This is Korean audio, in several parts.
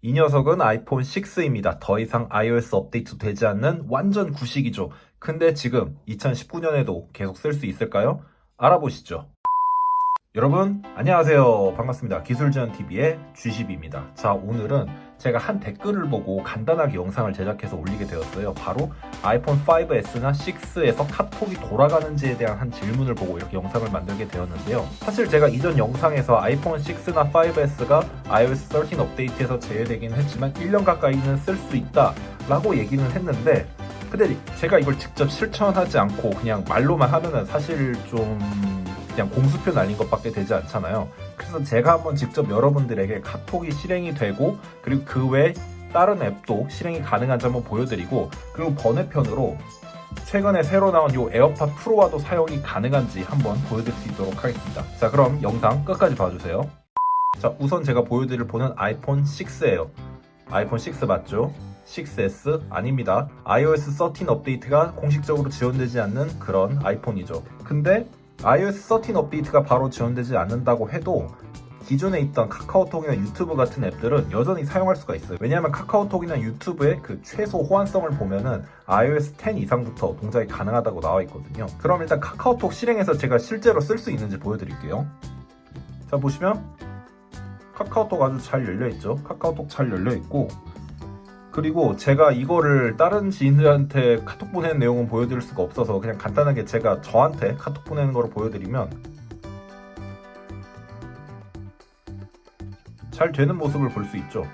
이 녀석은 아이폰 6입니다. 더 이상 iOS 업데이트 되지 않는 완전 구식이죠. 근데 지금 2019년에도 계속 쓸 수 있을까요? 알아보시죠. 여러분, 안녕하세요. 반갑습니다. 기술지원TV의 G10입니다. 자, 오늘은 제가 한 댓글을 보고 간단하게 영상을 제작해서 올리게 되었어요. 바로 아이폰 5S나 6에서 카톡이 돌아가는지에 대한 한 질문을 보고 이렇게 영상을 만들게 되었는데요. 사실 제가 이전 영상에서 아이폰 6나 5S가 iOS 13 업데이트에서 제외되긴 했지만 1년 가까이는 쓸 수 있다 라고 얘기는 했는데 근데 제가 이걸 직접 실천하지 않고 그냥 말로만 하면은 사실 좀 그냥 공수표 날린 것밖에 되지 않잖아요. 그래서 제가 한번 직접 여러분들에게 카톡이 실행이 되고 그리고 그 외 다른 앱도 실행이 가능한지 한번 보여드리고 그리고 번외편으로 최근에 새로 나온 이 에어팟 프로와도 사용이 가능한지 한번 보여드릴 수 있도록 하겠습니다. 자 그럼 영상 끝까지 봐주세요. 자 우선 제가 보여드릴 폰은 아이폰 6예요. 아이폰 6 맞죠? 6S 아닙니다. iOS 13 업데이트가 공식적으로 지원되지 않는 그런 아이폰이죠. 근데 iOS 13 업데이트가 바로 지원되지 않는다고 해도 기존에 있던 카카오톡이나 유튜브 같은 앱들은 여전히 사용할 수가 있어요. 왜냐하면 카카오톡이나 유튜브의 그 최소 호환성을 보면은 iOS 10 이상부터 동작이 가능하다고 나와 있거든요. 그럼 일단 카카오톡 실행해서 제가 실제로 쓸 수 있는지 보여드릴게요. 자 보시면 카카오톡 아주 잘 열려 있죠. 카카오톡 잘 열려 있고 그리고 제가 이거를 다른 지인들한테 카톡 보내는 내용은 보여드릴 수가 없어서 그냥 간단하게 제가 저한테 카톡 보내는 거를 보여드리면 잘 되는 모습을 볼 수 있죠.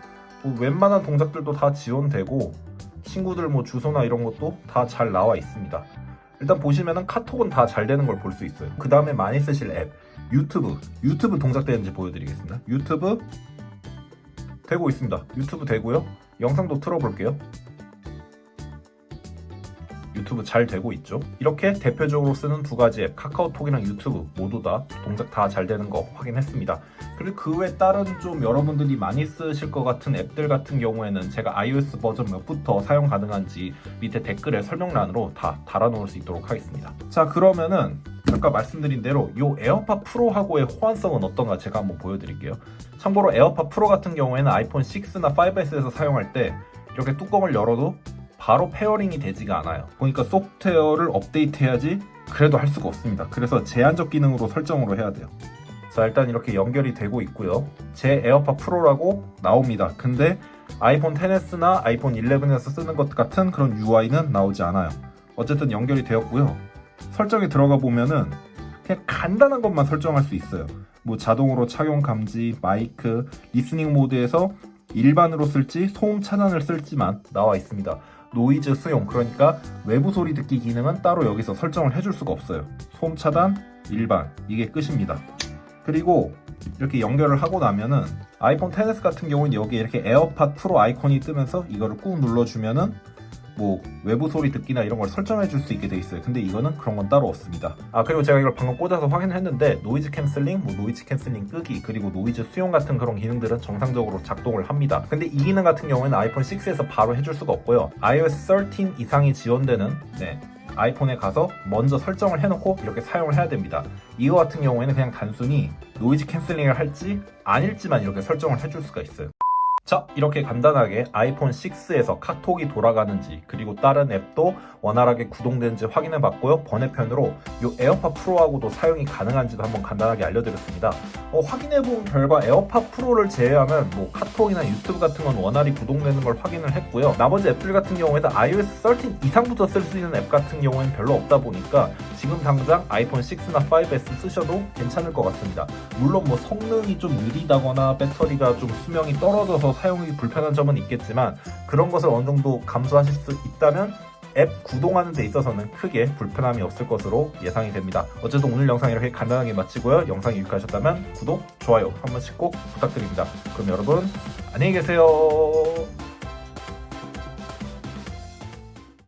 뭐 웬만한 동작들도 다 지원되고 친구들 뭐 주소나 이런 것도 다 잘 나와 있습니다. 일단 보시면은 카톡은 다 잘 되는 걸 볼 수 있어요. 그 다음에 많이 쓰실 앱 유튜브 유튜브 동작 되는지 보여드리겠습니다. 유튜브 되고 있습니다. 유튜브 되고요. 영상도 틀어볼게요. 유튜브 잘 되고 있죠. 이렇게 대표적으로 쓰는 두 가지 앱, 카카오톡이랑 유튜브 모두 다 동작 다 잘 되는 거 확인했습니다. 그리고 그 외 다른 좀 여러분들이 많이 쓰실 것 같은 앱들 같은 경우에는 제가 iOS 버전 몇부터 사용 가능한지 밑에 댓글에 설명란으로 다 달아놓을 수 있도록 하겠습니다. 자 그러면은 아까 말씀드린 대로 이 에어팟 프로하고의 호환성은 어떤가 제가 한번 보여드릴게요. 참고로 에어팟 프로 같은 경우에는 아이폰 6나 5S에서 사용할 때 이렇게 뚜껑을 열어도 바로 페어링이 되지가 않아요. 보니까 소프트웨어를 업데이트해야지 그래도 할 수가 없습니다. 그래서 제한적 기능으로 설정으로 해야 돼요. 자 일단 이렇게 연결이 되고 있고요. 제 에어팟 프로라고 나옵니다. 근데 아이폰 10s나 아이폰 11에서 쓰는 것 같은 그런 UI는 나오지 않아요. 어쨌든 연결이 되었고요. 설정에 들어가 보면은 그냥 간단한 것만 설정할 수 있어요. 뭐 자동으로 착용 감지, 마이크, 리스닝 모드에서 일반으로 쓸지 소음 차단을 쓸지만 나와 있습니다. 노이즈 수용 그러니까 외부 소리 듣기 기능은 따로 여기서 설정을 해줄 수가 없어요. 소음 차단 일반 이게 끝입니다. 그리고 이렇게 연결을 하고 나면은 아이폰 10s 같은 경우는 여기 이렇게 에어팟 프로 아이콘이 뜨면서 이거를 꾹 눌러주면은 뭐 외부 소리 듣기나 이런 걸 설정해 줄 수 있게 돼 있어요. 근데 이거는 그런 건 따로 없습니다. 아 그리고 제가 이걸 방금 꽂아서 확인했는데 노이즈 캔슬링, 뭐 노이즈 캔슬링 끄기 그리고 노이즈 수용 같은 그런 기능들은 정상적으로 작동을 합니다. 근데 이 기능 같은 경우에는 아이폰 6에서 바로 해줄 수가 없고요. iOS 13 이상이 지원되는 네, 아이폰에 가서 먼저 설정을 해놓고 이렇게 사용을 해야 됩니다. 이거 같은 경우에는 그냥 단순히 노이즈 캔슬링을 할지 아닐지만 이렇게 설정을 해줄 수가 있어요. 자, 이렇게 간단하게 아이폰 6에서 카톡이 돌아가는지 그리고 다른 앱도 원활하게 구동되는지 확인해 봤고요. 번외편으로 이 에어팟 프로하고도 사용이 가능한지도 한번 간단하게 알려드렸습니다. 어, 확인해 본 결과 에어팟 프로를 제외하면 뭐 카톡이나 유튜브 같은 건 원활히 구동되는 걸 확인을 했고요. 나머지 앱들 같은 경우에는 iOS 13 이상부터 쓸 수 있는 앱 같은 경우에는 별로 없다 보니까 지금 당장 아이폰 6나 5S 쓰셔도 괜찮을 것 같습니다. 물론 뭐 성능이 좀 느리다거나 배터리가 좀 수명이 떨어져서 사용이 불편한 점은 있겠지만 그런 것을 어느 정도 감수하실 수 있다면 앱 구동하는 데 있어서는 크게 불편함이 없을 것으로 예상이 됩니다. 어쨌든 오늘 영상 이렇게 간단하게 마치고요. 영상이 유익하셨다면 구독, 좋아요 한 번씩 꼭 부탁드립니다. 그럼 여러분 안녕히 계세요.